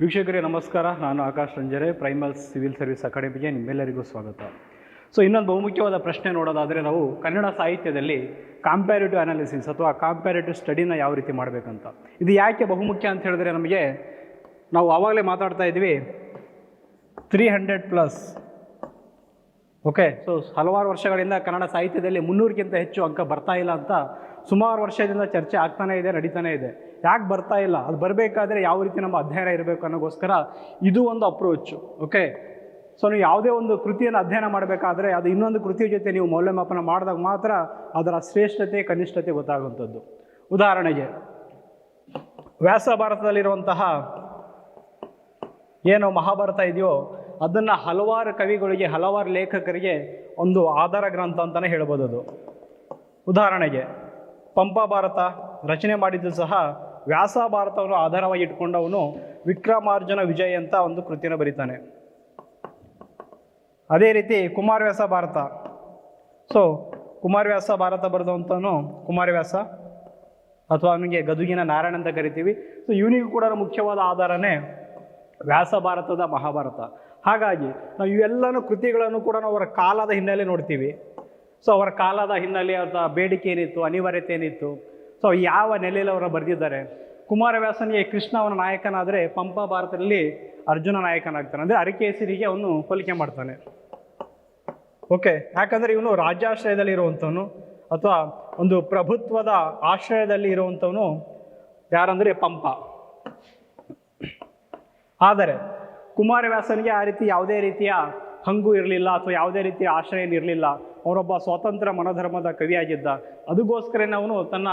ವೀಕ್ಷಕರೇ, ನಮಸ್ಕಾರ. ನಾನು Akash Ranjare Primal civil service ಅಕಾಡೆಮಿಗೆ ನಿಮ್ಮೆಲ್ಲರಿಗೂ ಸ್ವಾಗತ. ಸೊ, ಇನ್ನೊಂದು ಬಹುಮುಖ್ಯವಾದ ಪ್ರಶ್ನೆ ನೋಡೋದಾದರೆ, ನಾವು ಕನ್ನಡ ಸಾಹಿತ್ಯದಲ್ಲಿ ಕಾಂಪ್ಯಾರಿಟಿವ್ ಅನಾಲಿಸಿಸ್ ಅಥವಾ ಕಾಂಪ್ಯಾರಿಟಿವ್ ಸ್ಟಡಿನ ಯಾವ ರೀತಿ ಮಾಡಬೇಕಂತ. ಇದು ಯಾಕೆ ಬಹುಮುಖ್ಯ ಅಂತ ಹೇಳಿದ್ರೆ, ನಮಗೆ ನಾವು ಆವಾಗಲೇ ಮಾತಾಡ್ತಾ ಇದ್ವಿ three hundred plus okay so ಹಲವಾರು ವರ್ಷಗಳಿಂದ ಕನ್ನಡ ಸಾಹಿತ್ಯದಲ್ಲಿ ಮುನ್ನೂರಕ್ಕಿಂತ ಹೆಚ್ಚು ಅಂಕ ಬರ್ತಾ ಇಲ್ಲ ಅಂತ ಸುಮಾರು ವರ್ಷದಿಂದ ಚರ್ಚೆ ಆಗ್ತಾನೇ ಇದೆ, ನಡೀತಾನೇ ಇದೆ. ಯಾಕೆ ಬರ್ತಾ ಇಲ್ಲ? ಅದು ಬರಬೇಕಾದ್ರೆ ಯಾವ ರೀತಿ ನಮ್ಮ ಅಧ್ಯಯನ ಇರಬೇಕು ಅನ್ನೋಗೋಸ್ಕರ ಇದು ಒಂದು ಅಪ್ರೋಚ್ ಓಕೆ ಸೊ ನೀವು ಯಾವುದೇ ಒಂದು ಕೃತಿಯನ್ನು ಅಧ್ಯಯನ ಮಾಡಬೇಕಾದ್ರೆ ಅದು ಇನ್ನೊಂದು ಕೃತಿಯ ಜೊತೆ ನೀವು ಮೌಲ್ಯಮಾಪನ ಮಾಡಿದಾಗ ಮಾತ್ರ ಅದರ ಶ್ರೇಷ್ಠತೆ, ಕನಿಷ್ಠತೆ ಗೊತ್ತಾಗುವಂಥದ್ದು. ಉದಾಹರಣೆಗೆ, ವ್ಯಾಸ ಭಾರತದಲ್ಲಿರುವಂತಹ ಏನು ಮಹಾಭಾರತ ಇದೆಯೋ, ಅದನ್ನು ಹಲವಾರು ಕವಿಗಳಿಗೆ, ಹಲವಾರು ಲೇಖಕರಿಗೆ ಒಂದು ಆಧಾರ ಗ್ರಂಥ ಅಂತಲೇ ಹೇಳ್ಬೋದು ಅದು. ಉದಾಹರಣೆಗೆ, ಪಂಪ ಭಾರತ ರಚನೆ ಮಾಡಿದ್ದು ಸಹ ವ್ಯಾಸ ಭಾರತವನ್ನು ಆಧಾರವಾಗಿ ಇಟ್ಕೊಂಡವನು ವಿಕ್ರಮಾರ್ಜುನ ವಿಜಯ್ ಅಂತ ಒಂದು ಕೃತಿನ ಬರೀತಾನೆ. ಅದೇ ರೀತಿ ಕುಮಾರವ್ಯಾಸ ಭಾರತ. ಸೊ ಕುಮಾರವ್ಯಾಸ ಭಾರತ ಬರೆದಂಥವನು ಕುಮಾರವ್ಯಾಸ ಅಥವಾ ಅವನಿಗೆ ಗದುಗಿನ ನಾರಾಯಣ ಅಂತ ಕರಿತೀವಿ. ಸೊ ಇವನಿಗೂ ಕೂಡ ಮುಖ್ಯವಾದ ಆಧಾರನೇ ವ್ಯಾಸ ಭಾರತದ ಮಹಾಭಾರತ. ಹಾಗಾಗಿ ನಾವು ಇವೆಲ್ಲನೂ ಕೃತಿಗಳನ್ನು ಕೂಡ ನಾವು ಅವರ ಕಾಲದ ಹಿನ್ನೆಲೆ ನೋಡ್ತೀವಿ. ಸೊ ಅವರ ಕಾಲದ ಹಿನ್ನೆಲೆ ಅಥವಾ ಬೇಡಿಕೆ ಏನಿತ್ತು, ಅನಿವಾರ್ಯತೆ ಏನಿತ್ತು. ಸೊ ಯಾವ ನೆಲೆಯಲ್ಲಿ ಅವರು ಬರೆದಿದ್ದಾರೆ? ಕುಮಾರವ್ಯಾಸನಿಗೆ ಕೃಷ್ಣ ಅವನ ನಾಯಕನಾದರೆ ಪಂಪ ಭಾರತದಲ್ಲಿ ಅರ್ಜುನ ನಾಯಕನಾಗ್ತಾನೆ. ಅಂದರೆ ಅರಿಕೇಸರಿಗೆ ಅವನು ಹೋಲಿಕೆ ಮಾಡ್ತಾನೆ. ಓಕೆ? ಯಾಕಂದರೆ ಇವನು ರಾಜ್ಯಾಶ್ರಯದಲ್ಲಿ ಇರುವಂಥವನು, ಅಥವಾ ಒಂದು ಪ್ರಭುತ್ವದ ಆಶ್ರಯದಲ್ಲಿ ಇರುವಂಥವನು ಯಾರಂದರೆ ಪಂಪ. ಆದರೆ ಕುಮಾರವ್ಯಾಸನಿಗೆ ಆ ರೀತಿ ಯಾವುದೇ ರೀತಿಯ ಹಂಗು ಇರಲಿಲ್ಲ, ಅಥವಾ ಯಾವುದೇ ರೀತಿಯ ಆಶ್ರಯ ಇರಲಿಲ್ಲ. ಅವರೊಬ್ಬ ಸ್ವತಂತ್ರ ಮನಧರ್ಮದ ಕವಿಯಾಗಿದ್ದ. ಅದಕ್ಕೋಸ್ಕರನೇ ಅವನು ತನ್ನ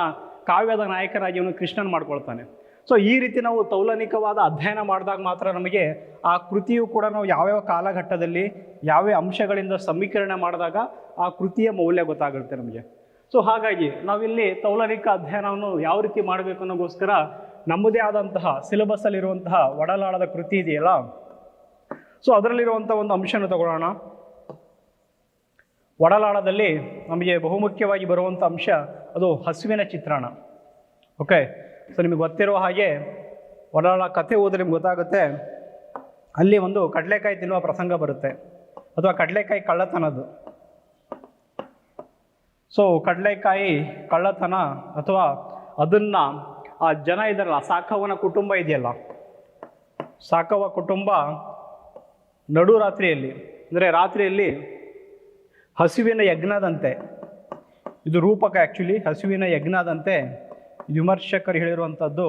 ಕಾವ್ಯದ ನಾಯಕನಾಗಿ ಅವನು ಕೃಷ್ಣನ್ ಮಾಡ್ಕೊಳ್ತಾನೆ. ಸೊ ಈ ರೀತಿ ನಾವು ತೌಲನಿಕವಾದ ಅಧ್ಯಯನ ಮಾಡಿದಾಗ ಮಾತ್ರ ನಮಗೆ ಆ ಕೃತಿಯು ಕೂಡ ನಾವು ಯಾವ್ಯಾವ ಕಾಲಘಟ್ಟದಲ್ಲಿ, ಯಾವ್ಯಾವ ಅಂಶಗಳಿಂದ ಸಮೀಕರಣ ಮಾಡಿದಾಗ ಆ ಕೃತಿಯ ಮೌಲ್ಯ ಗೊತ್ತಾಗುತ್ತೆ ನಮಗೆ. ಸೊ ಹಾಗಾಗಿ ನಾವಿಲ್ಲಿ ತೌಲನಿಕ ಅಧ್ಯಯನವನ್ನು ಯಾವ ರೀತಿ ಮಾಡಬೇಕು ಅನ್ನೋಗೋಸ್ಕರ ನಮ್ಮದೇ ಆದಂತಹ ಸಿಲೆಬಸ್ಸಲ್ಲಿರುವಂತಹ ಒಡಲಾಳದ ಕೃತಿ ಇದೆಯಲ್ಲ? ಸೊ ಅದರಲ್ಲಿರುವಂಥ ಒಂದು ಅಂಶನ ತಗೊಳ್ಳೋಣ. ಒಡಲಾಳದಲ್ಲಿ ನಮಗೆ ಬಹುಮುಖ್ಯವಾಗಿ ಬರುವಂಥ ಅಂಶ ಅದು ಹಸುವಿನ ಚಿತ್ರಣ. ಓಕೆ ಸೊ ನಿಮಗೆ ಗೊತ್ತಿರೋ ಹಾಗೆ ಒಡಲಾಳ ಕಥೆ ಓದಿದ್ರೆ ನಿಮ್ಗೆ ಗೊತ್ತಾಗುತ್ತೆ. ಅಲ್ಲಿ ಒಂದು ಕಡಲೆಕಾಯಿ ತಿನ್ನುವ ಪ್ರಸಂಗ ಬರುತ್ತೆ. ಅಥವಾ ಕಡಲೆಕಾಯಿ ಕಳ್ಳತನದ್ದು. ಸೊ ಕಡಲೆಕಾಯಿ ಕಳ್ಳತನ ಅಥವಾ ಅದನ್ನು ಆ ಜನ ಇದಾರಲ್ಲ ಸಾಕವನ ಕುಟುಂಬ ಇದೆಯಲ್ಲ. ಸಾಕವ ಕುಟುಂಬ ನಡು ರಾತ್ರಿಯಲ್ಲಿ ಅಂದರೆ ರಾತ್ರಿಯಲ್ಲಿ ಹಸುವಿನ ಯಜ್ಞದಂತೆ. ಇದು ರೂಪಕ ಆ್ಯಕ್ಚುಲಿ ಹಸುವಿನ ಯಜ್ಞದಂತೆ. ವಿಮರ್ಶಕರು ಹೇಳಿರುವಂಥದ್ದು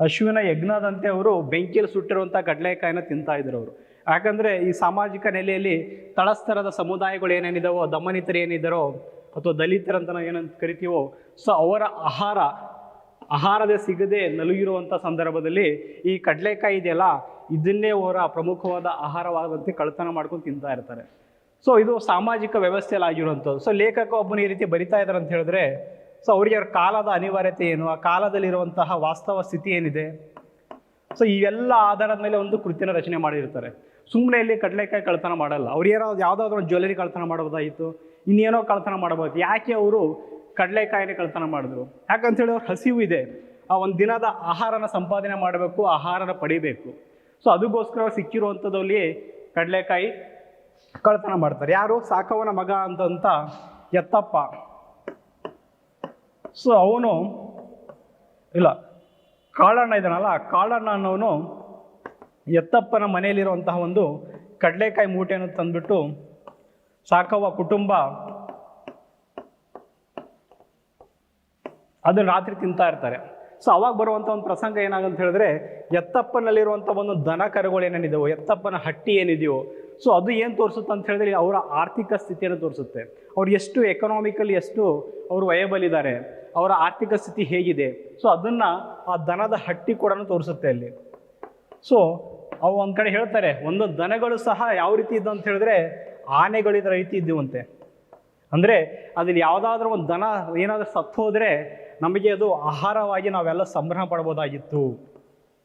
ಹಸುವಿನ ಯಜ್ಞದಂತೆ ಅವರು ಬೆಂಕಿಯಲ್ಲಿ ಸುಟ್ಟಿರುವಂಥ ಕಡಲೆಕಾಯಿನ ತಿಂತಾ ಇದ್ರು ಅವರು. ಯಾಕಂದರೆ ಈ ಸಾಮಾಜಿಕ ನೆಲೆಯಲ್ಲಿ ತಳಸ್ತರದ ಸಮುದಾಯಗಳು ಏನೇನಿದಾವೋ, ದಮನಿತರು ಏನಿದ್ದಾರೋ ಅಥವಾ ದಲಿತರಂತ ನಾವು ಏನಂತ ಕರಿತೀವೋ, ಸೊ ಅವರ ಆಹಾರ, ಆಹಾರದ ಸಿಗದೆ ನಲುಗಿರುವಂಥ ಸಂದರ್ಭದಲ್ಲಿ ಈ ಕಡಲೆಕಾಯಿ ಇದೆಯಲ್ಲ, ಇದನ್ನೇ ಅವರ ಪ್ರಮುಖವಾದ ಆಹಾರವಾದಂತೆ ಕಳ್ತನ ಮಾಡ್ಕೊಂಡು ತಿಂತಾ ಇರ್ತಾರೆ. ಸೊ ಇದು ಸಾಮಾಜಿಕ ವ್ಯವಸ್ಥೆಯಲ್ಲಿ ಆಗಿರುವಂಥದ್ದು ಸೊ ಲೇಖಕ ಒಬ್ಬನ ಈ ರೀತಿ ಬರಿತಾ ಇದ್ದಾರೆ ಅಂತ ಹೇಳಿದ್ರೆ ಸೊ ಅವರಿಗೆ ಅವ್ರ ಕಾಲದ ಅನಿವಾರ್ಯತೆ ಏನು? ಆ ಕಾಲದಲ್ಲಿರುವಂತಹ ವಾಸ್ತವ ಸ್ಥಿತಿ ಏನಿದೆ? ಸೊ ಇವೆಲ್ಲ ಆಧಾರದ ಮೇಲೆ ಒಂದು ಕೃತಿನ ರಚನೆ ಮಾಡಿರ್ತಾರೆ. ಸುಮ್ಮನೆ ಇಲ್ಲಿ ಕಡಲೆಕಾಯಿ ಕಳ್ತನ ಮಾಡಲ್ಲ. ಅವ್ರು ಏನೋ ಯಾವುದಾದ್ರೂ ಒಂದು ಜ್ಯುವೆಲರಿ ಕಳ್ತನ ಮಾಡೋದಾಯಿತು ಇನ್ನೇನೋ ಕಳ್ತನ ಮಾಡಬಹುದು ಯಾಕೆ ಅವರು ಕಡಲೆಕಾಯಿನೇ ಕಳ್ತನ ಮಾಡಿದ್ರು? ಯಾಕಂತೇಳಿ ಅವ್ರ ಹಸಿವು ಇದೆ. ಆ ಒಂದು ದಿನದ ಆಹಾರನ ಸಂಪಾದನೆ ಮಾಡಬೇಕು, ಆಹಾರನ ಪಡಿಬೇಕು. ಸೊ ಅದಕ್ಕೋಸ್ಕರ ಸಿಕ್ಕಿರುವಂಥದ್ದಲ್ಲಿ ಕಡಲೆಕಾಯಿ ಕಳ್ತನ ಮಾಡ್ತಾರೆ. ಯಾರು? ಸಾಕವನ ಮಗ ಅಂತಂತ ಎತ್ತಪ್ಪ. ಸೊ ಅವನು, ಇಲ್ಲ, ಕಾಳಣ್ಣ ಇದ್ದಾನಲ್ಲ ಆ ಕಾಳಣ್ಣ ಅನ್ನೋನು ಎತ್ತಪ್ಪನ ಮನೆಯಲ್ಲಿರುವಂತಹ ಒಂದು ಕಡಲೆಕಾಯಿ ಮೂಟೆಯನ್ನು ತಂದ್ಬಿಟ್ಟು ಸಾಕವ್ವ ಕುಟುಂಬ ಅದನ್ನು ರಾತ್ರಿ ತಿಂತಾ ಇರ್ತಾರೆ. ಸೊ ಅವಾಗ ಬರುವಂಥ ಒಂದು ಪ್ರಸಂಗ ಏನಾಗಂತ ಹೇಳಿದ್ರೆ ಎತ್ತಪ್ಪನಲ್ಲಿರುವಂಥ ಒಂದು ದನ ಕರುಗಳು ಏನೇನಿದೆಯೋ ಎತ್ತಪ್ಪನ ಹಟ್ಟಿ ಏನಿದೆಯೋ, ಸೊ ಅದು ಏನು ತೋರಿಸುತ್ತೆ ಅಂತ ಹೇಳಿದ್ರೆ ಅವರ ಆರ್ಥಿಕ ಸ್ಥಿತಿಯನ್ನು ತೋರಿಸುತ್ತೆ. ಅವ್ರು ಎಷ್ಟು ಎಕನಾಮಿಕಲಿ ಎಷ್ಟು ಅವರು ವಯಬಲ್ ಇದ್ದಾರೆ ಅವರ ಆರ್ಥಿಕ ಸ್ಥಿತಿ ಹೇಗಿದೆ, ಸೊ ಅದನ್ನು ಆ ದನದ ಹಟ್ಟಿ ಕೂಡ ತೋರಿಸುತ್ತೆ ಅಲ್ಲಿ. ಸೊ ಅವು ಒಂದು ಕಡೆ ಹೇಳ್ತಾರೆ, ಒಂದು ದನಗಳು ಸಹ ಯಾವ ರೀತಿ ಇದ್ದು ಅಂತ ಹೇಳಿದ್ರೆ ಆನೆಗಳಿದ ರೀತಿ ಇದ್ದವಂತೆ ಅಂದರೆ ಅದ್ರಲ್ಲಿ ಯಾವುದಾದ್ರೂ ಒಂದು ದನ ಏನಾದರೂ ಸತ್ತು ಹೋದರೆ ನಮಗೆ ಅದು ಆಹಾರವಾಗಿ ನಾವೆಲ್ಲ ಸಂಭ್ರಮ ಪಡ್ಬೋದಾಗಿತ್ತು.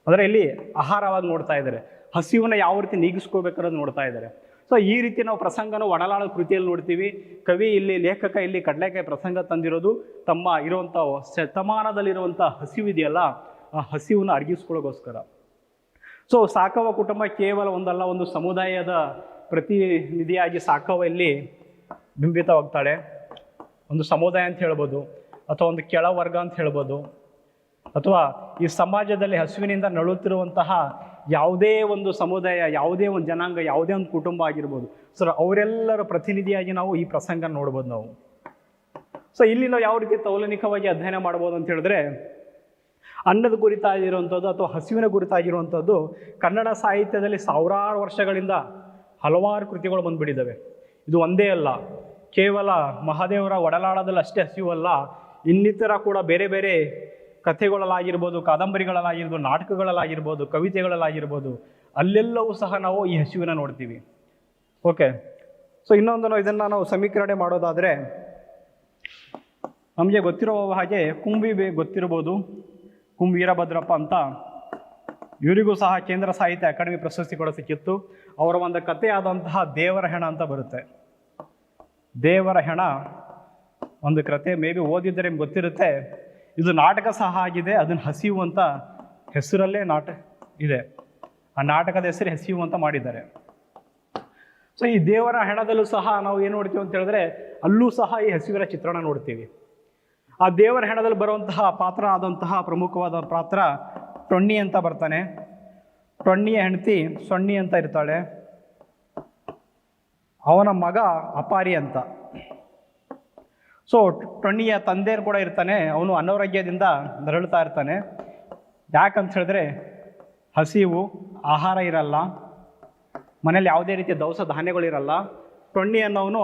ಅಂದರೆ ಇಲ್ಲಿ ಆಹಾರವಾಗಿ ನೋಡ್ತಾ ಇದ್ದಾರೆ. ಹಸಿವನ್ನು ಯಾವ ರೀತಿ ನೀಗಿಸ್ಕೋಬೇಕನ್ನೋದು ನೋಡ್ತಾ ಇದ್ದಾರೆ. ಸೊ ಈ ರೀತಿ ನಾವು ಪ್ರಸಂಗನ ಒಡಲಾಳ ಕೃತಿಯಲ್ಲಿ ನೋಡ್ತೀವಿ. ಕವಿ ಇಲ್ಲಿ, ಲೇಖಕ ಇಲ್ಲಿ ಕಡಲೆಕಾಯಿ ಪ್ರಸಂಗ ತಂದಿರೋದು ತಮ್ಮ ಇರುವಂಥ ಶತಮಾನದಲ್ಲಿರುವಂಥ ಹಸಿವಿದೆಯಲ್ಲ, ಆ ಹಸಿವನ್ನು ಅಡಗಿಸ್ಕೊಳ್ಳೋಗೋಸ್ಕರ ಸೊ ಸಾಕವ ಕುಟುಂಬ ಕೇವಲ ಒಂದಲ್ಲ, ಒಂದು ಸಮುದಾಯದ ಪ್ರತಿನಿಧಿಯಾಗಿ ಸಾಕವ ಇಲ್ಲಿ ಬಿಂಬಿತವಾಗ್ತಾಳೆ. ಒಂದು ಸಮುದಾಯ ಅಂತ ಹೇಳ್ಬೋದು. ಅಥವಾ ಒಂದು ಕೆಳವರ್ಗ ಅಂತ ಹೇಳ್ಬೋದು. ಅಥವಾ ಈ ಸಮಾಜದಲ್ಲಿ ಹಸುವಿನಿಂದ ನಳುತ್ತಿರುವಂತಹ ಯಾವುದೇ ಒಂದು ಸಮುದಾಯ, ಯಾವುದೇ ಒಂದು ಜನಾಂಗ, ಯಾವುದೇ ಒಂದು ಕುಟುಂಬ ಆಗಿರ್ಬೋದು. ಸೊ ಅವರೆಲ್ಲರ ಪ್ರತಿನಿಧಿಯಾಗಿ ನಾವು ಈ ಪ್ರಸಂಗ ನೋಡ್ಬೋದು ನಾವು. ಸೊ ಇಲ್ಲಿ ನಾವು ಯಾವ ರೀತಿ ತೌಲನಿಕವಾಗಿ ಅಧ್ಯಯನ ಮಾಡ್ಬೋದು ಅಂತ ಹೇಳಿದ್ರೆ, ಅನ್ನದ ಕುರಿತಾಗಿರುವಂಥದ್ದು ಅಥವಾ ಹಸಿವಿನ ಕುರಿತಾಗಿರುವಂಥದ್ದು ಕನ್ನಡ ಸಾಹಿತ್ಯದಲ್ಲಿ ಸಾವಿರಾರು ವರ್ಷಗಳಿಂದ ಹಲವಾರು ಕೃತಿಗಳು ಬಂದುಬಿಟ್ಟಿದ್ದಾವೆ. ಇದು ಒಂದೇ ಅಲ್ಲ. ಕೇವಲ ಮಹಾದೇವರ ಒಡಲಾಡದಲ್ಲಿ ಅಷ್ಟೇ ಹಸಿವಲ್ಲ. ಇನ್ನಿತರ ಕೂಡ ಬೇರೆ ಬೇರೆ ಕಥೆಗಳಲ್ಲಾಗಿರ್ಬೋದು, ಕಾದಂಬರಿಗಳಲ್ಲಾಗಿರ್ಬೋದು, ನಾಟಕಗಳಲ್ಲಾಗಿರ್ಬೋದು, ಕವಿತೆಗಳಲ್ಲಾಗಿರ್ಬೋದು, ಅಲ್ಲೆಲ್ಲವೂ ಸಹ ನಾವು ಈ ಹಸಿವಿನ ನೋಡ್ತೀವಿ. ಓಕೆ ಸೊ ಇನ್ನೊಂದು ಇದನ್ನು ನಾವು ಸಮೀಕರಣೆ ಮಾಡೋದಾದರೆ, ನಮಗೆ ಗೊತ್ತಿರೋ ಹಾಗೆ ಕುಂಬಿ ಬೇ ಗೊತ್ತಿರ್ಬೋದು ಕುಂ ವೀರಭದ್ರಪ್ಪ ಅಂತ. ಇವರಿಗೂ ಸಹ ಕೇಂದ್ರ ಸಾಹಿತ್ಯ ಅಕಾಡೆಮಿ ಪ್ರಶಸ್ತಿ ಕೂಡ ಸಿಕ್ಕಿತ್ತು. ಅವರ ಒಂದು ಕಥೆಯಾದಂತಹ ದೇವರ ಹೆಣ ಅಂತ ಬರುತ್ತೆ. ದೇವರ ಹೆಣ ಒಂದು ಕತೆ ಮೇ ಬಿ ಓದಿದ್ದರೆ ಗೊತ್ತಿರುತ್ತೆ. ಇದು ನಾಟಕ ಸಹ ಆಗಿದೆ. ಅದನ್ನು ಹಸಿವು ಅಂತ ಹೆಸರಲ್ಲೇ ನಾಟ ಇದೆ. ಆ ನಾಟಕದ ಹೆಸರು ಹಸಿವು ಅಂತ ಮಾಡಿದ್ದಾರೆ. ಸೊ ಈ ದೇವರ ಹೆಣದಲ್ಲೂ ಸಹ ನಾವು ಏನು ನೋಡ್ತೀವಿ ಅಂತ ಹೇಳಿದ್ರೆ, ಅಲ್ಲೂ ಸಹ ಈ ಹಸಿವಿನ ಚಿತ್ರಣ ನೋಡ್ತೀವಿ. ಆ ದೇವರ ಹೆಣದಲ್ಲಿ ಬರುವಂತಹ ಪಾತ್ರ ಆದಂತಹ ಪ್ರಮುಖವಾದ ಪಾತ್ರ ಟೊಣ್ಣಿ ಅಂತ ಬರ್ತಾನೆ. ಟೊಣ್ಣಿಯ ಹೆಂಡತಿ ಸೊಣ್ಣಿ ಅಂತ ಇರ್ತಾಳೆ. ಅವನ ಮಗ ಅಪಾರಿ ಅಂತ. ಸೊ ಟೊಣ್ಣಿಯ ತಂದೆಯರು ಕೂಡ ಇರ್ತಾನೆ. ಅವನು ಅನಾರೋಗ್ಯದಿಂದ ನರಳುತ್ತಾ ಇರ್ತಾನೆ. ಯಾಕಂತ ಹೇಳಿದ್ರೆ, ಹಸಿವು, ಆಹಾರ ಇರಲ್ಲ. ಮನೇಲಿ ಯಾವುದೇ ರೀತಿಯ ದವಸ ಧಾನ್ಯಗಳಿರಲ್ಲ ಟೊಣ್ಣಿ ಅನ್ನೋವನು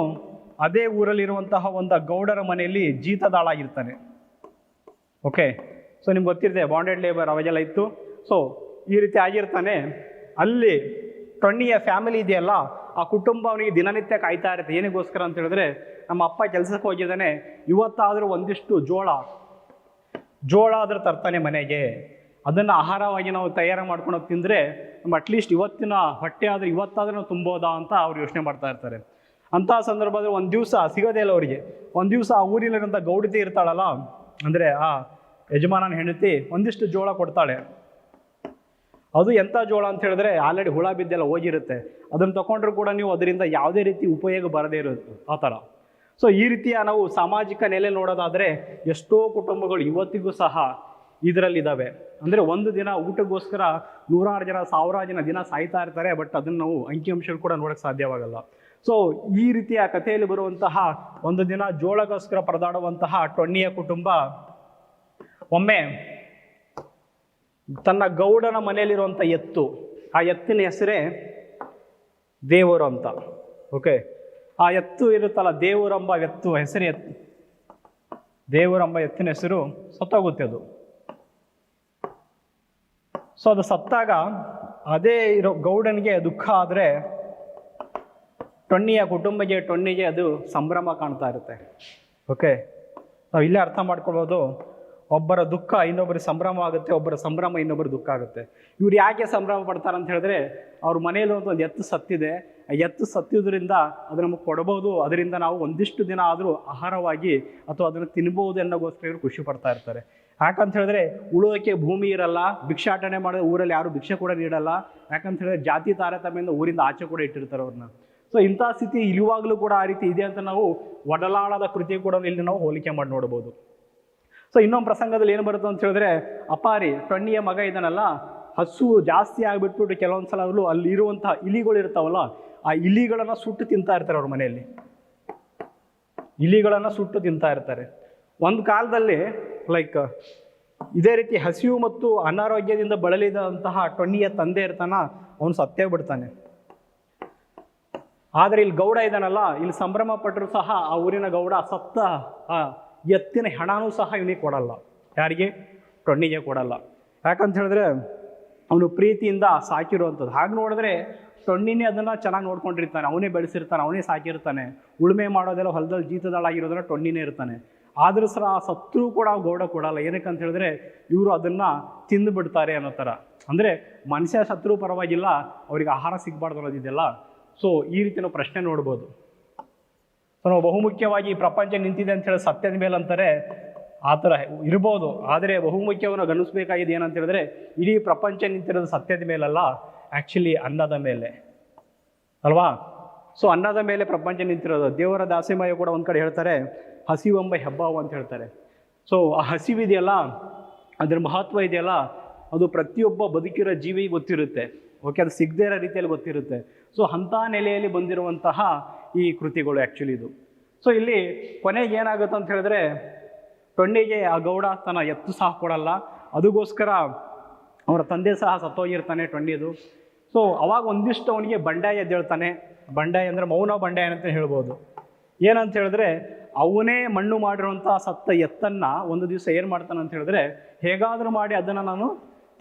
ಅದೇ ಊರಲ್ಲಿರುವಂತಹ ಒಂದು ಗೌಡರ ಮನೆಯಲ್ಲಿ ಜೀತದಾಳಾಗಿರ್ತಾನೆ. ಓಕೆ ಸೊ ನಿಮ್ಗೆ ಗೊತ್ತಿರುತ್ತೆ ಬಾಂಡೆಡ್ ಲೇಬರ್ ಅವಾಗೆಲ್ಲ ಇತ್ತು. ಸೊ ಈ ರೀತಿ ಆಗಿರ್ತಾನೆ. ಅಲ್ಲಿ ಟೊಣ್ಣಿಯ ಫ್ಯಾಮಿಲಿ ಇದೆಯಲ್ಲ ಆ ಕುಟುಂಬ ಅವನಿಗೆ ದಿನನಿತ್ಯ ಕಾಯ್ತಾ ಇರುತ್ತೆ. ಏನಿಗೋಸ್ಕರ ಅಂತ ಹೇಳಿದ್ರೆ ನಮ್ಮ ಅಪ್ಪ ಕೆಲಸಕ್ಕೆ ಹೋಗಿದ್ದಾನೆ. ಇವತ್ತಾದರೂ ಒಂದಿಷ್ಟು ಜೋಳ ಜೋಳ ಆದರೆ ತರ್ತಾನೆ ಮನೆಗೆ. ಅದನ್ನು ಆಹಾರವಾಗಿ ನಾವು ತಯಾರು ಮಾಡ್ಕೊಂಡು ತಿಂದರೆ ನಮ್ಮ ಅಟ್ಲೀಸ್ಟ್ ಇವತ್ತಿನ ಹೊಟ್ಟೆ ಆದರೆ ಇವತ್ತಾದರೂ ನಾವು ತುಂಬೋದಾ ಅಂತ ಅವ್ರು ಯೋಚನೆ ಮಾಡ್ತಾ ಇರ್ತಾರೆ. ಅಂತಹ ಸಂದರ್ಭದಲ್ಲಿ ಒಂದು ದಿವಸ ಸಿಗೋದೇ ಇಲ್ಲ ಅವರಿಗೆ. ಒಂದು ದಿವಸ ಆ ಊರಿನಲ್ಲಿರೋಂಥ ಗೌಡತಿ ಇರ್ತಾಳಲ್ಲ, ಅಂದರೆ ಆ ಯಜಮಾನನ ಹೆಂಡತಿ ಒಂದಿಷ್ಟು ಜೋಳ ಕೊಡ್ತಾಳೆ. ಅದು ಎಂಥ ಜೋಳ ಅಂತ ಹೇಳಿದ್ರೆ ಆಲ್ರೆಡಿ ಹುಳ ಬಿದ್ದೆಲ್ಲ ಹೋಗಿರುತ್ತೆ. ಅದನ್ನು ತಗೊಂಡ್ರು ಕೂಡ ನೀವು ಅದರಿಂದ ಯಾವುದೇ ರೀತಿ ಉಪಯೋಗ ಬರದೇ ಇರುತ್ತೆ ಆ ಥರ. ಸೊ ಈ ರೀತಿಯ ನಾವು ಸಾಮಾಜಿಕ ನೆಲೆ ನೋಡೋದಾದರೆ ಎಷ್ಟೋ ಕುಟುಂಬಗಳು ಇವತ್ತಿಗೂ ಸಹ ಇದರಲ್ಲಿದ್ದಾವೆ. ಅಂದರೆ ಒಂದು ದಿನ ಊಟಕ್ಕೋಸ್ಕರ ನೂರಾರು ಜನ, ಸಾವಿರಾರು ಜನ ದಿನ ಸಾಯ್ತಾ ಇರ್ತಾರೆ ಬಟ್ ಅದನ್ನು ನಾವು ಅಂಕಿಅಂಶಗಳು ಕೂಡ ನೋಡೋಕ್ಕೆ ಸಾಧ್ಯವಾಗಲ್ಲ. ಸೊ ಈ ರೀತಿಯ ಕಥೆಯಲ್ಲಿ ಬರುವಂತಹ ಒಂದು ದಿನ ಜೋಳಗೋಸ್ಕರ ಪರದಾಡುವಂತಹ ಟೊಣ್ಣಿಯ ಕುಟುಂಬ ಒಮ್ಮೆ ತನ್ನ ಗೌಡನ ಮನೆಯಲ್ಲಿರುವಂಥ ಎತ್ತು. ಆ ಎತ್ತಿನ ಹೆಸರೇ ದೇವರು ಅಂತ. ಓಕೆ ಆ ಎತ್ತು ಇರುತ್ತಲ್ಲ, ದೇವರಂಬ ಎತ್ತು ಹೆಸರು ಎತ್ತು. ದೇವರಂಬ ಎತ್ತಿನ ಹೆಸರು ಸತ್ತೋಗುತ್ತೆ ಅದು. ಸೊ ಅದು ಸತ್ತಾಗ ಅದೇ ಇರೋ ಗೌಡನಿಗೆ ದುಃಖ ಆದರೆ ಟೊಣ್ಣಿಯ ಕುಟುಂಬಕ್ಕೆ ಟೊಣ್ಣಿಗೆ ಅದು ಸಂಭ್ರಮ ಕಾಣ್ತಾ ಇರುತ್ತೆ. ಓಕೆ ನಾವು ಇಲ್ಲೇ ಅರ್ಥ ಮಾಡ್ಕೊಳ್ಬೋದು. ಒಬ್ಬರ ದುಃಖ ಇನ್ನೊಬ್ಬರ ಸಂಭ್ರಮ ಆಗುತ್ತೆ, ಒಬ್ಬರ ಸಂಭ್ರಮ ಇನ್ನೊಬ್ಬರ ದುಃಖ ಆಗುತ್ತೆ. ಇವ್ರು ಯಾಕೆ ಸಂಭ್ರಮ ಪಡ್ತಾರೆ ಅಂತ ಹೇಳಿದ್ರೆ, ಅವ್ರ ಮನೆಯಲ್ಲಿ ಒಂದು ಎತ್ತು ಸತ್ತಿದೆ. ಆ ಎತ್ತು ಸತ್ತಿದ್ರಿಂದ ಅದು ನಮಗೆ ಕೊಡಬಹುದು ಅದರಿಂದ ನಾವು ಒಂದಿಷ್ಟು ದಿನ ಆದರೂ ಆಹಾರವಾಗಿ ಅಥವಾ ಅದನ್ನು ತಿನ್ಬೋದು ಅನ್ನೋಗೋಸ್ಕರ ಇವರು ಖುಷಿ ಪಡ್ತಾ ಇರ್ತಾರೆ. ಯಾಕಂತ ಹೇಳಿದ್ರೆ ಉಳೋದಕ್ಕೆ ಭೂಮಿ ಇರಲ್ಲ, ಭಿಕ್ಷಾಟನೆ ಮಾಡಿದ ಊರಲ್ಲಿ ಯಾರು ಭಿಕ್ಷೆ ಕೂಡ ನೀಡಲ್ಲ. ಯಾಕಂತ ಹೇಳಿದ್ರೆ ಜಾತಿ ತಾರತಮ್ಯದಿಂದ ಊರಿಂದ ಆಚೆ ಕೂಡ ಇಟ್ಟಿರ್ತಾರೆ ಅವ್ರನ್ನ. ಸೊ ಇಂಥ ಸ್ಥಿತಿ ಇರುವಾಗಲೂ ಕೂಡ ಆ ರೀತಿ ಇದೆ ಅಂತ ನಾವು ಒಡಲಾಳದ ಕೃತಿ ಕೂಡ ಇಲ್ಲಿ ನಾವು ಹೋಲಿಕೆ ಮಾಡಿ ನೋಡ್ಬೋದು. ಸೊ ಇನ್ನೊಂದು ಪ್ರಸಂಗದಲ್ಲಿ ಏನು ಬರುತ್ತೆ ಅಂತ ಹೇಳಿದ್ರೆ ಅಪಾರಿ ಟೊಣ್ಣಿಯ ಮಗ ಇದನ್ನಲ್ಲ ಹಸು ಜಾಸ್ತಿ ಆಗಿಬಿಟ್ಬಿಟ್ಟು ಕೆಲವೊಂದು ಸಲ ಅಲ್ಲಿ ಇರುವಂತಹ ಇಲಿಗಳು ಇರ್ತಾವಲ್ಲ, ಆ ಇಲಿಗಳನ್ನು ಸುಟ್ಟು ತಿಂತಾ ಇರ್ತಾರೆ ಅವ್ರ ಮನೆಯಲ್ಲಿ. ಇಲಿಗಳನ್ನು ಸುಟ್ಟು ತಿಂತಾ ಇರ್ತಾರೆ. ಒಂದು ಕಾಲದಲ್ಲಿ ಲೈಕ್ ಇದೇ ರೀತಿ ಹಸಿವು ಮತ್ತು ಅನಾರೋಗ್ಯದಿಂದ ಬಳಲಿದಂತಹ ಟೊಣ್ಣಿಯ ತಂದೆ ಇರ್ತಾನ, ಅವನು ಸತ್ತೇ ಬಿಡ್ತಾನೆ. ಆದರೆ ಇಲ್ಲಿ ಗೌಡ ಇದ್ದಾನಲ್ಲ, ಇಲ್ಲಿ ಸಂಭ್ರಮ ಪಟ್ಟರು ಸಹ ಆ ಊರಿನ ಗೌಡ ಸತ್ತ, ಆ ಎತ್ತಿನ ಹೆಣನೂ ಸಹ ಇವನಿಗೆ ಕೊಡಲ್ಲ. ಯಾರಿಗೆ? ಟೊಣ್ಣಿಗೆ ಕೊಡಲ್ಲ. ಯಾಕಂತ ಹೇಳಿದ್ರೆ ಅವನು ಪ್ರೀತಿಯಿಂದ ಸಾಕಿರುವಂಥದ್ದು. ಹಾಗೆ ನೋಡಿದ್ರೆ ಟೊಣ್ಣಿನೇ ಅದನ್ನು ಚೆನ್ನಾಗಿ ನೋಡ್ಕೊಂಡಿರ್ತಾನೆ. ಅವನೇ ಬೆಳೆಸಿರ್ತಾನೆ, ಅವನೇ ಸಾಕಿರ್ತಾನೆ. ಉಳುಮೆ ಮಾಡೋದೆಲ್ಲ ಹೊಲದಲ್ಲಿ ಜೀತದಾಳಾಗಿರೋದನ್ನ ಟೊಣ್ಣಿನೇ ಇರ್ತಾನೆ. ಆದರೂ ಸಹ ಆ ಸತ್ರು ಕೂಡ ಗೌಡ ಕೊಡಲ್ಲ. ಏನಕ್ಕೆ ಅಂತ ಹೇಳಿದ್ರೆ ಇವರು ಅದನ್ನು ತಿಂದು ಬಿಡ್ತಾರೆ ಅನ್ನೋ ಥರ. ಅಂದರೆ ಮನುಷ್ಯ ಶತ್ರು ಪರವಾಗಿಲ್ಲ, ಅವ್ರಿಗೆ ಆಹಾರ ಸಿಗಬಾರ್ದು ಅನ್ನೋದಿದೆಯಲ್ಲ. ಸೊ ಈ ರೀತಿ ನಾವು ಪ್ರಶ್ನೆ ನೋಡ್ಬೋದು. ಸೊ ನಾವು ಬಹುಮುಖ್ಯವಾಗಿ ಪ್ರಪಂಚ ನಿಂತಿದೆ ಅಂತ ಹೇಳಿ ಸತ್ಯದ ಮೇಲೆ ಅಂತಾರೆ. ಆ ಥರ ಇರ್ಬೋದು. ಆದರೆ ಬಹುಮುಖ್ಯವನ್ನು ಗಮನಿಸಬೇಕಾಗಿದೆ ಏನಂತ ಹೇಳಿದ್ರೆ, ಇಡೀ ಪ್ರಪಂಚ ನಿಂತಿರೋದು ಸತ್ಯದ ಮೇಲಲ್ಲ ಆ್ಯಕ್ಚುಲಿ ಅನ್ನದ ಮೇಲೆ. ಅಲ್ವಾ? ಸೊ ಅನ್ನದ ಮೇಲೆ ಪ್ರಪಂಚ ನಿಂತಿರೋದು. ದೇವರ ದಾಸಿಮಯ ಕೂಡ ಒಂದು ಕಡೆ ಹೇಳ್ತಾರೆ, ಹಸಿವೆಂಬ ಹೆಬ್ಬಾವು ಅಂತ ಹೇಳ್ತಾರೆ. ಸೊ ಆ ಹಸಿವಿದೆಯಲ್ಲ, ಅದ್ರ ಮಹತ್ವ ಇದೆಯಲ್ಲ, ಅದು ಪ್ರತಿಯೊಬ್ಬ ಬದುಕಿರೋ ಜೀವಿಗೆ ಗೊತ್ತಿರುತ್ತೆ. ಓಕೆ ಅದು ಸಿಗದೇ ಇರೋ ರೀತಿಯಲ್ಲಿ ಗೊತ್ತಿರುತ್ತೆ. ಸೊ ಅಂತ ನೆಲೆಯಲ್ಲಿ ಬಂದಿರುವಂತಹ ಈ ಕೃತಿಗಳು ಆ್ಯಕ್ಚುಲಿ ಇದು. ಸೊ ಇಲ್ಲಿ ಕೊನೆಗೆ ಏನಾಗುತ್ತೆ ಅಂತ ಹೇಳಿದ್ರೆ ಟೊಂಡಿಗೆ ಆ ಗೌಡ ತನ್ನ ಎತ್ತು ಸಹ ಕೊಡಲ್ಲ. ಅದಕ್ಕೋಸ್ಕರ ಅವರ ತಂದೆ ಸಹ ಸತ್ತೋಗಿರ್ತಾನೆ ಟೊಂಡಿದು ಸೊ ಅವಾಗ ಒಂದಿಷ್ಟು ಅವನಿಗೆ ಬಂಡಾಯ ಎದ್ದೇಳ್ತಾನೆ. ಬಂಡಾಯ ಅಂದರೆ ಮೌನ ಬಂಡಾಯ ಅಂತ ಹೇಳ್ಬೋದು. ಏನಂತ ಹೇಳಿದ್ರೆ, ಅವನೇ ಮಣ್ಣು ಮಾಡಿರುವಂಥ ಸತ್ತ ಎತ್ತನ್ನು ಒಂದು ದಿವಸ ಏನು ಮಾಡ್ತಾನೆ ಅಂತ ಹೇಳಿದ್ರೆ, ಹೇಗಾದರೂ ಮಾಡಿ ಅದನ್ನು ನಾನು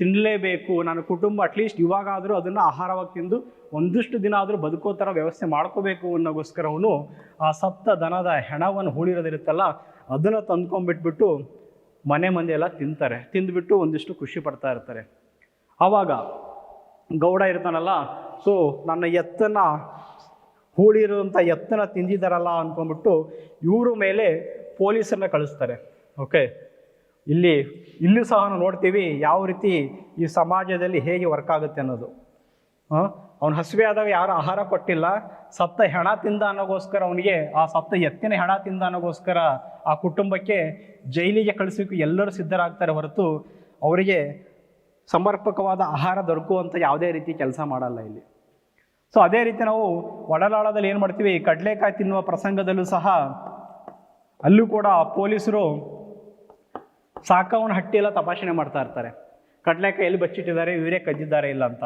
ತಿನ್ನಲೇಬೇಕು ನನ್ನ ಕುಟುಂಬ ಅಟ್ಲೀಸ್ಟ್ ಇವಾಗಾದರೂ ಅದನ್ನು ಆಹಾರವಾಗಿ ತಿಂದು ಒಂದಿಷ್ಟು ದಿನ ಆದರೂ ಬದುಕೋ ಥರ ವ್ಯವಸ್ಥೆ ಮಾಡ್ಕೋಬೇಕು ಅನ್ನೋಗೋಸ್ಕರ ಅವನು ಆ ಸಪ್ತ ದನದ ಹೆಣವನ್ನು ಹೂಳಿರೋದಿರುತ್ತಲ್ಲ, ಅದನ್ನು ತಂದ್ಕೊಂಡ್ಬಿಟ್ಬಿಟ್ಟು ಮನೆ ಮಂದಿ ಎಲ್ಲ ತಿಂತಾರೆ. ತಿಂದ್ಬಿಟ್ಟು ಒಂದಿಷ್ಟು ಖುಷಿ ಪಡ್ತಾ ಇರ್ತಾರೆ. ಆವಾಗ ಗೌಡ ಇರ್ತಾನಲ್ಲ, ಸೊ, ನನ್ನ ಎತ್ತನ್ನ ಹೂಳಿರೋಂಥ ಎತ್ತನ ತಿಂದಿದ್ದಾರಲ್ಲ ಅಂದ್ಕೊಂಡ್ಬಿಟ್ಟು ಇವ್ರ ಮೇಲೆ ಪೊಲೀಸರನ್ನ ಕಳಿಸ್ತಾರೆ. ಓಕೆ ಇಲ್ಲಿ, ಇಲ್ಲೂ ಸಹ ನೋಡ್ತೀವಿ ಯಾವ ರೀತಿ ಈ ಸಮಾಜದಲ್ಲಿ ಹೇಗೆ ವರ್ಕ್ ಆಗುತ್ತೆ ಅನ್ನೋದು. ಅವನು ಹಸಿವೆ ಆದಾಗ ಯಾರು ಆಹಾರ ಕೊಟ್ಟಿಲ್ಲ ಸತ್ತ ಹೆಣ ತಿಂದ ಅನ್ನೋಗೋಸ್ಕರ ಅವನಿಗೆ, ಆ ಸತ್ತ ಎತ್ತಿನ ಹೆಣ ತಿಂದ ಅನ್ನೋಗೋಸ್ಕರ ಆ ಕುಟುಂಬಕ್ಕೆ ಜೈಲಿಗೆ ಕಳಿಸೋಕೆ ಎಲ್ಲರೂ ಸಿದ್ಧರಾಗ್ತಾರೆ ಹೊರತು ಅವರಿಗೆ ಸಮರ್ಪಕವಾದ ಆಹಾರ ದೊರಕುವಂಥ ಯಾವುದೇ ರೀತಿ ಕೆಲಸ ಮಾಡಲ್ಲ ಇಲ್ಲಿ. ಸೊ ಅದೇ ರೀತಿ ನಾವು ಒಡಲಾಳದಲ್ಲಿ ಏನು ಮಾಡ್ತೀವಿ ಕಡಲೆಕಾಯಿ ತಿನ್ನುವ ಪ್ರಸಂಗದಲ್ಲೂ ಸಹ ಅಲ್ಲೂ ಕೂಡ ಪೊಲೀಸರು ಸಾಕವನ ಹಟ್ಟಿ ಎಲ್ಲ ತಪಾಸಣೆ ಮಾಡ್ತಾ ಇರ್ತಾರೆ. ಕಡಲೆಕಾಯಲ್ಲಿ ಬಚ್ಚಿಟ್ಟಿದ್ದಾರೆ, ಇವರೇ ಕದ್ದಿದ್ದಾರೆ ಇಲ್ಲ ಅಂತ.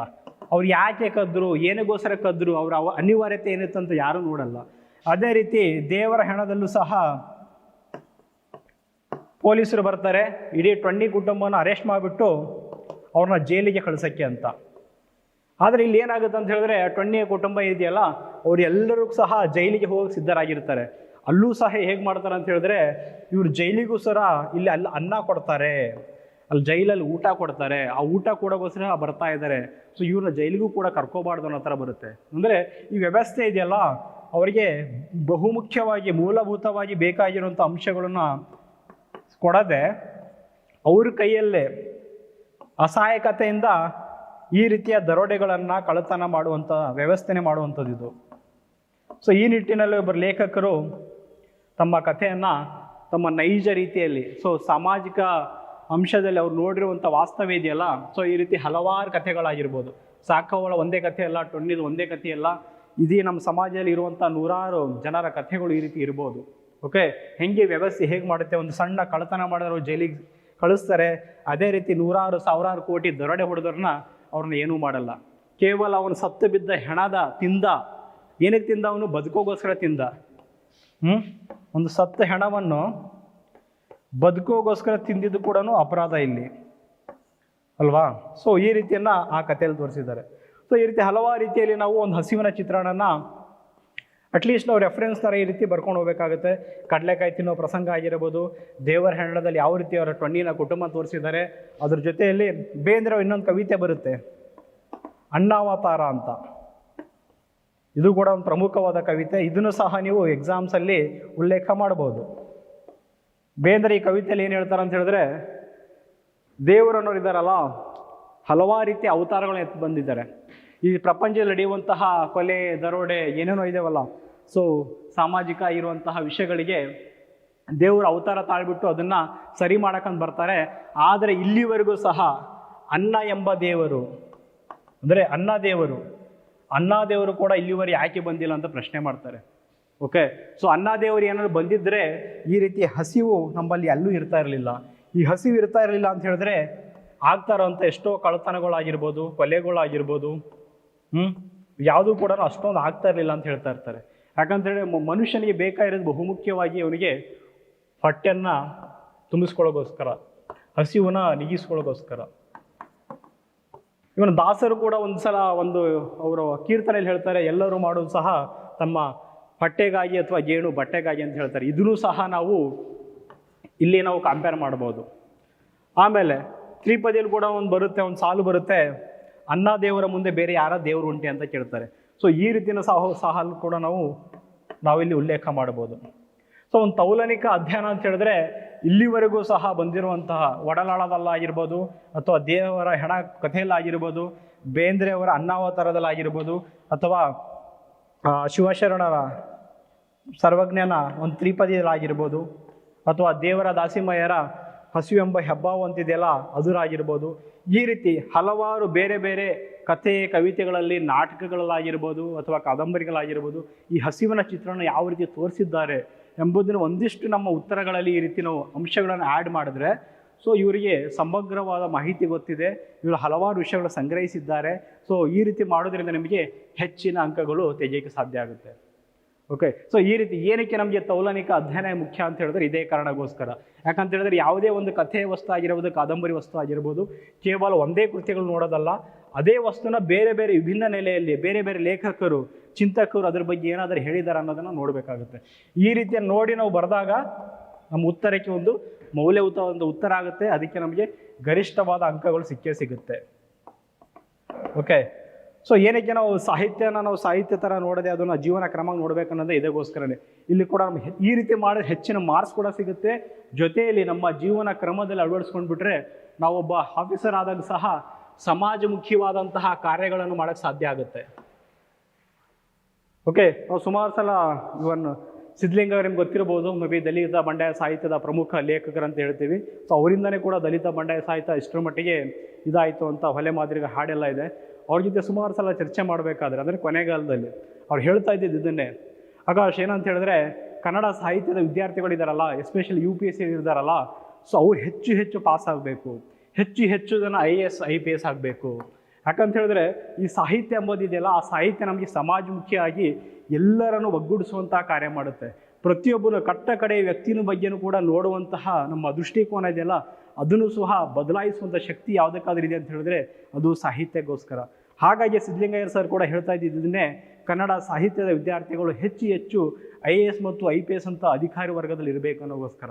ಅವ್ರು ಯಾಕೆ ಕದ್ರು, ಏನಿಗೋಸ್ಕರ ಕದ್ರು, ಅವ್ರ ಅವ, ಅನಿವಾರ್ಯತೆ ಏನಿತ್ತು ಅಂತ ಯಾರೂ ನೋಡಲ್ಲ. ಅದೇ ರೀತಿ ದೇವರ ಹೆಣದಲ್ಲೂ ಸಹ ಪೊಲೀಸರು ಬರ್ತಾರೆ, ಇಡೀ ಟೊಣ್ಣಿ ಕುಟುಂಬನ ಅರೆಸ್ಟ್ ಮಾಡಿಬಿಟ್ಟು ಅವ್ರನ್ನ ಜೈಲಿಗೆ ಕಳ್ಸೋಕ್ಕೆ ಅಂತ. ಆದರೆ ಇಲ್ಲಿ ಏನಾಗುತ್ತೆ ಅಂತ ಹೇಳಿದ್ರೆ ಟೊಣ್ಣಿಯ ಕುಟುಂಬ ಇದೆಯಲ್ಲ, ಅವ್ರು ಎಲ್ಲರೂ ಸಹ ಜೈಲಿಗೆ ಹೋಗಿ ಸಿದ್ಧರಾಗಿರ್ತಾರೆ. ಅಲ್ಲೂ ಸಹ ಹೇಗೆ ಮಾಡ್ತಾರೆ ಅಂತ ಹೇಳಿದ್ರೆ, ಇವ್ರು ಜೈಲಿಗೂ ಸರ ಇಲ್ಲಿ ಅಲ್ಲಿ ಅನ್ನ ಕೊಡ್ತಾರೆ. ಅಲ್ಲಿ ಜೈಲಲ್ಲಿ ಊಟ ಕೊಡ್ತಾರೆ. ಆ ಊಟ ಕೊಡೋಗೋಸ್ಕರ ಬರ್ತಾ ಇದ್ದಾರೆ. ಸೊ ಇವ್ರನ್ನ ಜೈಲಿಗೂ ಕೂಡ ಕರ್ಕೋಬಾರ್ದು ಅನ್ನೋ ಥರ ಬರುತ್ತೆ. ಅಂದರೆ ಈ ವ್ಯವಸ್ಥೆ ಇದೆಯಲ್ಲ, ಅವರಿಗೆ ಬಹುಮುಖ್ಯವಾಗಿ, ಮೂಲಭೂತವಾಗಿ ಬೇಕಾಗಿರುವಂಥ ಅಂಶಗಳನ್ನು ಕೊಡದೆ, ಅವ್ರ ಕೈಯಲ್ಲೇ ಅಸಹಾಯಕತೆಯಿಂದ ಈ ರೀತಿಯ ದರೋಡೆಗಳನ್ನು ಕಳತನ ಮಾಡುವಂಥ ವ್ಯವಸ್ಥೆನೆ ಮಾಡುವಂಥದ್ದು ಇದು. ಸೊ ಈ ನಿಟ್ಟಿನಲ್ಲಿ ಒಬ್ಬರು ಲೇಖಕರು ತಮ್ಮ ಕಥೆಯನ್ನು ತಮ್ಮ ನೈಜ ರೀತಿಯಲ್ಲಿ ಸೊ ಸಾಮಾಜಿಕ ಅಂಶದಲ್ಲಿ ಅವ್ರು ನೋಡಿರುವಂಥ ವಾಸ್ತವ ಇದೆಯಲ್ಲ ಸೊ ಈ ರೀತಿ ಹಲವಾರು ಕಥೆಗಳಾಗಿರ್ಬೋದು. ಸಾಕವಳ ಒಂದೇ ಕಥೆ ಅಲ್ಲ, ಟೊಣ್ಣಿದು ಒಂದೇ ಕಥೆ ಅಲ್ಲ, ಇದೀ ನಮ್ಮ ಸಮಾಜದಲ್ಲಿ ಇರುವಂಥ ನೂರಾರು ಜನರ ಕಥೆಗಳು ಈ ರೀತಿ ಇರ್ಬೋದು. ಓಕೆ ಹೆಂಗೆ ವ್ಯವಸ್ಥೆ ಹೇಗೆ ಮಾಡುತ್ತೆ? ಒಂದು ಸಣ್ಣ ಕಳ್ಳತನ ಮಾಡಿದ್ರು ಜೈಲಿಗೆ ಕಳಿಸ್ತಾರೆ, ಅದೇ ರೀತಿ ನೂರಾರು, ಸಾವಿರಾರು ಕೋಟಿ ದರೋಡೆ ಹೊಡೆದ್ರನ್ನ ಅವ್ರನ್ನ ಏನೂ ಮಾಡಲ್ಲ. ಕೇವಲ ಅವನು ಸತ್ತು ಬಿದ್ದ ಹೆಣದ ತಿಂದ, ಏನಕ್ಕೆ ತಿಂದ ಅವನು? ಬದುಕೋಗೋಸ್ಕರ ತಿಂದ. ಹ್ಞೂ ಒಂದು ಸತ್ತ ಹೆಣವನ್ನು ಬದುಕೋಗೋಸ್ಕರ ತಿಂದಿದ್ದು ಕೂಡ ಅಪರಾಧ ಇಲ್ಲಿ. ಅಲ್ವಾ? ಸೊ ಈ ರೀತಿಯನ್ನು ಆ ಕಥೆಯಲ್ಲಿ ತೋರಿಸಿದ್ದಾರೆ. ಸೊ ಈ ರೀತಿ ಹಲವಾರು ರೀತಿಯಲ್ಲಿ ನಾವು ಒಂದು ಹಸಿವಿನ ಚಿತ್ರಣನ ಅಟ್ಲೀಸ್ಟ್ ನಾವು ರೆಫರೆನ್ಸ್ ಥರ ಈ ರೀತಿ ಬರ್ಕೊಂಡು ಹೋಗ್ಬೇಕಾಗುತ್ತೆ. ಕಡಲೆಕಾಯಿ ತಿನ್ನೋ ಪ್ರಸಂಗ ಆಗಿರ್ಬೋದು, ದೇವರ ಹೆಣದಲ್ಲಿ ಯಾವ ರೀತಿ ಅವರ ಟೊಣ್ಣಿನ ಕುಟುಂಬ ತೋರಿಸಿದ್ದಾರೆ, ಅದ್ರ ಜೊತೆಯಲ್ಲಿ ಬೇಂದ್ರೆ ಇನ್ನೊಂದು ಕವಿತೆ ಬರುತ್ತೆ, ಅಣ್ಣಾವತಾರ ಅಂತ. ಇದು ಕೂಡ ಒಂದು ಪ್ರಮುಖವಾದ ಕವಿತೆ. ಇದನ್ನು ಸಹ ನೀವು ಎಕ್ಸಾಮ್ಸಲ್ಲಿ ಉಲ್ಲೇಖ ಮಾಡ್ಬೋದು ಬೇಂದ್ರೆ ಈ ಕವಿತೆಯಲ್ಲಿ ಏನು ಹೇಳ್ತಾರೆ ಅಂತ ಹೇಳಿದ್ರೆ ದೇವರನ್ನೋರು ಇದ್ದಾರಲ್ಲ ಹಲವಾರು ರೀತಿಯ ಅವತಾರಗಳನ್ನ ಎತ್ತು ಬಂದಿದ್ದಾರೆ. ಈ ಪ್ರಪಂಚದಲ್ಲಿ ನಡೆಯುವಂತಹ ಕೊಲೆ, ದರೋಡೆ ಏನೇನೋ ಇದಾವಲ್ಲ ಸೊ ಸಾಮಾಜಿಕ ಇರುವಂತಹ ವಿಷಯಗಳಿಗೆ ದೇವರು ಅವತಾರ ತಾಳ್ಬಿಟ್ಟು ಅದನ್ನು ಸರಿ ಮಾಡಕಂತ ಬರ್ತಾರೆ. ಆದರೆ ಇಲ್ಲಿವರೆಗೂ ಸಹ ಅನ್ನ ಎಂಬ ದೇವರು, ಅಂದರೆ ಅನ್ನ ದೇವರು ಅನ್ನ ದೇವರು ಕೂಡ ಇಲ್ಲಿವರೆಗೆ ಯಾಕೆ ಬಂದಿಲ್ಲ ಅಂತ ಪ್ರಶ್ನೆ ಮಾಡ್ತಾರೆ. ಓಕೆ ಸೊ ಅಣ್ಣಾದೇವರು ದೇವರು ಏನಾದ್ರು ಬಂದಿದ್ದರೆ ಈ ರೀತಿ ಹಸಿವು ನಮ್ಮಲ್ಲಿ ಅಲ್ಲೂ ಇರ್ತಾ ಇರಲಿಲ್ಲ. ಈ ಹಸಿವು ಇರ್ತಾ ಇರಲಿಲ್ಲ ಅಂತ ಹೇಳಿದ್ರೆ ಆಗ್ತಾ ಅಂತ ಎಷ್ಟೋ ಕಳ್ಳತನಗಳಾಗಿರ್ಬೋದು, ಕೊಲೆಗಳಾಗಿರ್ಬೋದು ಹ್ಞೂ ಯಾವುದೂ ಕೂಡ ಅಷ್ಟೊಂದು ಆಗ್ತಾ ಇರಲಿಲ್ಲ ಅಂತ ಹೇಳ್ತಾ ಇರ್ತಾರೆ. ಯಾಕಂತೇಳಿ ಮನುಷ್ಯನಿಗೆ ಬೇಕಾಗಿರೋದು ಬಹುಮುಖ್ಯವಾಗಿ ಅವನಿಗೆ ಹೊಟ್ಟೆಯನ್ನು ತುಂಬಿಸ್ಕೊಳ್ಳೋಗೋಸ್ಕರ, ಹಸಿವನ್ನ ನೀಗಿಸ್ಕೊಳ್ಳೋಗೋಸ್ಕರ. ಇವನು ದಾಸರು ಕೂಡ ಒಂದು ಸಲ ಒಂದು ಅವರು ಕೀರ್ತನೆಯಲ್ಲಿ ಹೇಳ್ತಾರೆ, ಎಲ್ಲರೂ ಮಾಡೋದು ಸಹ ತಮ್ಮ ಹೊಟ್ಟೆಗಾಗಿ ಅಥವಾ ಜೇನು ಬಟ್ಟೆಗಾಗಿ ಅಂತ ಹೇಳ್ತಾರೆ. ಇದನ್ನು ಸಹ ನಾವು ಇಲ್ಲಿ ನಾವು ಕಂಪೇರ್ ಮಾಡ್ಬೋದು ಆಮೇಲೆ ತ್ರಿಪದಿಯಲ್ಲಿ ಕೂಡ ಒಂದು ಬರುತ್ತೆ, ಒಂದು ಸಾಲು ಬರುತ್ತೆ. ಅನ್ನ ದೇವರ ಮುಂದೆ ಬೇರೆ ಯಾರ ದೇವರು ಉಂಟೆ ಅಂತ ಕೇಳ್ತಾರೆ. ಸೊ ಈ ರೀತಿಯ ಸಹ ಕೂಡ ನಾವು, ನಾವಿಲ್ಲಿ ಉಲ್ಲೇಖ ಮಾಡ್ಬೋದು ಸೊ ಒಂದು ತೌಲನಿಕ ಅಧ್ಯಯನ ಅಂತ ಹೇಳಿದ್ರೆ ಇಲ್ಲಿವರೆಗೂ ಸಹ ಬಂದಿರುವಂತಹ ಒಡಲಾಳದಲ್ಲಾಗಿರ್ಬೋದು ಅಥವಾ ದೇವರ ಹೆಣ ಕಥೆಯಲ್ಲಾಗಿರ್ಬೋದು, ಬೇಂದ್ರೆಯವರ ಅನ್ನಾವತಾರದಲ್ಲಾಗಿರ್ಬೋದು ಅಥವಾ ಶಿವಶರಣರ ಸರ್ವಜ್ಞನ ಒಂದು ತ್ರಿಪದಿಯಲ್ಲಾಗಿರ್ಬೋದು ಅಥವಾ ದೇವರ ದಾಸಿಮಯ್ಯರ ಹಸಿವೆಂಬ ಹೆಬ್ಬಾವು ಅಂತಿದೆಯಲ್ಲ ಅದರಾಗಿರ್ಬೋದು. ಈ ರೀತಿ ಹಲವಾರು ಬೇರೆ ಬೇರೆ ಕಥೆ, ಕವಿತೆಗಳಲ್ಲಿ ನಾಟಕಗಳಲ್ಲಾಗಿರ್ಬೋದು ಅಥವಾ ಕಾದಂಬರಿಗಳಾಗಿರ್ಬೋದು ಈ ಹಸಿವಿನ ಚಿತ್ರಣ ಯಾವ ರೀತಿ ತೋರಿಸಿದ್ದಾರೆ ಎಂಬುದನ್ನು ಒಂದಿಷ್ಟು ನಮ್ಮ ಉತ್ತರಗಳಲ್ಲಿ ಈ ರೀತಿ ನಾವು ಅಂಶಗಳನ್ನು ಆ್ಯಡ್ ಮಾಡಿದ್ರೆ ಸೊ ಇವರಿಗೆ ಸಮಗ್ರವಾದ ಮಾಹಿತಿ ಗೊತ್ತಿದೆ. ಇವರು ಹಲವಾರು ವಿಷಯಗಳು ಸಂಗ್ರಹಿಸಿದ್ದಾರೆ. ಸೊ ಈ ರೀತಿ ಮಾಡೋದರಿಂದ ನಿಮಗೆ ಹೆಚ್ಚಿನ ಅಂಕಗಳು ತೆಗೆಯೋಕ್ಕೆ ಸಾಧ್ಯ ಆಗುತ್ತೆ. ಓಕೆ ಸೊ ಈ ರೀತಿ ಏನಕ್ಕೆ ನಮಗೆ ತೌಲನಿಕ ಅಧ್ಯಯನ ಮುಖ್ಯ ಅಂತ ಹೇಳಿದ್ರೆ ಇದೇ ಕಾರಣಕ್ಕೋಸ್ಕರ. ಯಾಕಂತ ಹೇಳಿದ್ರೆ ಯಾವುದೇ ಒಂದು ಕಥೆ ವಸ್ತು ಆಗಿರ್ಬೋದು, ಕಾದಂಬರಿ ವಸ್ತು ಆಗಿರ್ಬೋದು, ಕೇವಲ ಒಂದೇ ಕೃತಿಗಳು ನೋಡೋದಲ್ಲ, ಅದೇ ವಸ್ತುನ ಬೇರೆ ಬೇರೆ ವಿಭಿನ್ನ ನೆಲೆಯಲ್ಲಿ, ಬೇರೆ ಬೇರೆ ಲೇಖಕರು, ಚಿಂತಕರು ಅದ್ರ ಬಗ್ಗೆ ಏನಾದರೂ ಹೇಳಿದ್ದಾರೆ ಅನ್ನೋದನ್ನು ನೋಡಬೇಕಾಗುತ್ತೆ. ಈ ರೀತಿಯ ನೋಡಿ ನಾವು ಬರೆದಾಗ ನಮ್ಮ ಉತ್ತರಕ್ಕೆ ಒಂದು ಮೌಲ್ಯಯುತ ಒಂದು ಉತ್ತರ ಆಗುತ್ತೆ, ಅದಕ್ಕೆ ನಮಗೆ ಗರಿಷ್ಠವಾದ ಅಂಕಗಳು ಸಿಕ್ಕೇ ಸಿಗುತ್ತೆ. ಓಕೆ ಸೊ ಏನಕ್ಕೆ ನಾವು ಸಾಹಿತ್ಯನ ನಾವು ಸಾಹಿತ್ಯ ಥರ ನೋಡದೆ ಅದನ್ನು ಜೀವನ ಕ್ರಮ ನೋಡಬೇಕನ್ನೋದು ಇದಕ್ಕೋಸ್ಕರನೇ ಇಲ್ಲಿ ಕೂಡ ಈ ರೀತಿ ಮಾಡಿದ್ರೆ ಹೆಚ್ಚಿನ ಮಾರ್ಕ್ಸ್ ಕೂಡ ಸಿಗುತ್ತೆ. ಜೊತೆಯಲ್ಲಿ ನಮ್ಮ ಜೀವನ ಕ್ರಮದಲ್ಲಿ ಅಳವಡಿಸ್ಕೊಂಡ್ಬಿಟ್ರೆ ನಾವೊಬ್ಬ ಆಫೀಸರ್ ಆದಾಗ ಸಹ ಸಮಾಜಮುಖಿವಾದಂತಹ ಕಾರ್ಯಗಳನ್ನು ಮಾಡೋಕ್ಕೆ ಸಾಧ್ಯ ಆಗುತ್ತೆ. ಓಕೆ ನಾವು ಸುಮಾರು ಸಲ ಇವನ್ ಸಿದ್ಧಲಿಂಗ ನಿಮ್ಗೆ ಗೊತ್ತಿರ್ಬೋದು ಮೇ ಬಿ ದಲಿತ ಬಂಡಾಯ ಸಾಹಿತ್ಯದ ಪ್ರಮುಖ ಲೇಖಕರು ಅಂತ ಹೇಳ್ತೀವಿ. ಸೊ ಅವರಿಂದನೇ ಕೂಡ ದಲಿತ ಬಂಡಾಯ ಸಾಹಿತ್ಯ ಇಷ್ಟರ ಮಟ್ಟಿಗೆ ಇದಾಯಿತು ಅಂತ ಹೊಲೆ ಮಾದರಿಗ ಹಾಡೆಲ್ಲ ಇದೆ. ಅವ್ರ ಜೊತೆ ಸುಮಾರು ಸಲ ಚರ್ಚೆ ಮಾಡಬೇಕಾದ್ರೆ, ಅಂದರೆ ಕೊನೆಗಾಲದಲ್ಲಿ ಅವ್ರು ಹೇಳ್ತಾ ಇದ್ದಿದ್ದು ಇದನ್ನೇ. ಆಕಾಶ್, ಏನಂತ ಹೇಳಿದ್ರೆ, ಕನ್ನಡ ಸಾಹಿತ್ಯದ ವಿದ್ಯಾರ್ಥಿಗಳಿದಾರಲ್ಲ especially U P S C ಇದ್ದಾರಲ್ಲ ಸೊ ಅವ್ರು ಹೆಚ್ಚು ಹೆಚ್ಚು ಪಾಸ್ ಆಗಬೇಕು. ಹೆಚ್ಚು ಹೆಚ್ಚು ಜನ I S I P S ಆಗಬೇಕು. ಯಾಕಂತ ಹೇಳಿದ್ರೆ, ಈ ಸಾಹಿತ್ಯ ಎಂಬುದಿದೆಯಲ್ಲ ಆ ಸಾಹಿತ್ಯ ನಮಗೆ ಸಮಾಜಮುಖಿಯಾಗಿ ಎಲ್ಲರನ್ನು ಒಗ್ಗೂಡಿಸುವಂತಹ ಕಾರ್ಯ ಮಾಡುತ್ತೆ. ಪ್ರತಿಯೊಬ್ಬರು ಕಟ್ಟ ಕಡೆ ವ್ಯಕ್ತಿನ ಬಗ್ಗೆನೂ ಕೂಡ ನೋಡುವಂತಹ ನಮ್ಮ ದೃಷ್ಟಿಕೋನ ಇದೆಯಲ್ಲ ಅದನ್ನು ಸಹ ಬದಲಾಯಿಸುವಂಥ ಶಕ್ತಿ ಯಾವುದಕ್ಕಾದ್ರೂ ಇದೆ ಅಂತ ಹೇಳಿದ್ರೆ ಅದು ಸಾಹಿತ್ಯಕ್ಕೋಸ್ಕರ. ಹಾಗಾಗಿ ಸಿದ್ಧಲಿಂಗಯ್ಯರ್ ಸರ್ ಕೂಡ ಹೇಳ್ತಾ ಇದ್ದಿದ್ದನ್ನೇ ಕನ್ನಡ ಸಾಹಿತ್ಯದ ವಿದ್ಯಾರ್ಥಿಗಳು ಹೆಚ್ಚು ಹೆಚ್ಚು ಐ ಎ ಎಸ್ ಮತ್ತು ಐ ಪಿ ಎಸ್ ಅಂತ ಅಧಿಕಾರಿ ವರ್ಗದಲ್ಲಿ ಇರಬೇಕು ಅನ್ನೋಗೋಸ್ಕರ.